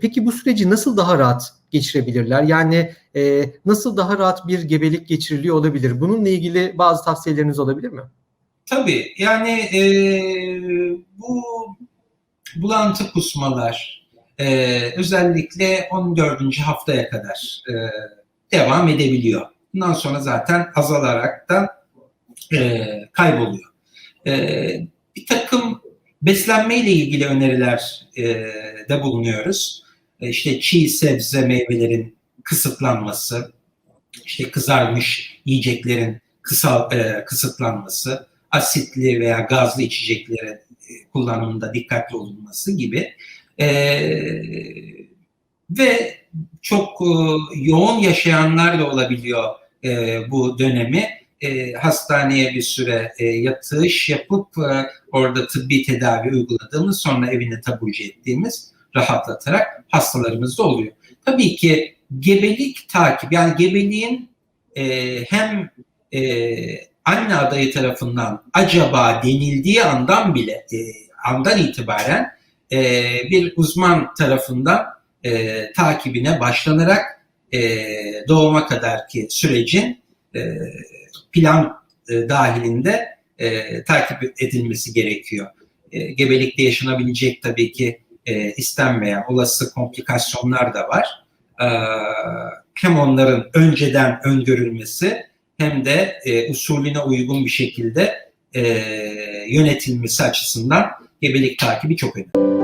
peki bu süreci nasıl daha rahat geçirebilirler? Yani e, nasıl daha rahat bir gebelik geçiriliyor olabilir? Bununla ilgili bazı tavsiyeleriniz olabilir mi? Tabii yani e, bu bulantı kusmalar e, özellikle 14. haftaya kadar e, devam edebiliyor. Bundan sonra zaten azalarak da e, kayboluyor. E, bir takım beslenme ile ilgili öneriler e, de bulunuyoruz. E, işte çiğ sebze meyvelerin kısıtlanması, işte kızarmış yiyeceklerin kısa, e, kısıtlanması, asitli veya gazlı içeceklerin e, kullanımında dikkatli olunması gibi e, ve çok e, yoğun yaşayanlar da olabiliyor e, bu dönemi. E, hastaneye bir süre e, yatış yapıp e, orada tıbbi tedavi uyguladığımız sonra evine taburcu ettiğimiz rahatlatarak hastalarımız da oluyor. Tabii ki gebelik takip yani gebeliğin e, hem e, anne adayı tarafından acaba denildiği andan bile e, andan itibaren e, bir uzman tarafından e, takibine başlanarak e, doğuma kadarki sürecin e, plan e, dahilinde e, takip edilmesi gerekiyor. E, gebelikte yaşanabilecek tabii ki e, istenmeyen olası komplikasyonlar da var. E, hem onların önceden öngörülmesi hem de e, usulüne uygun bir şekilde e, yönetilmesi açısından gebelik takibi çok önemli.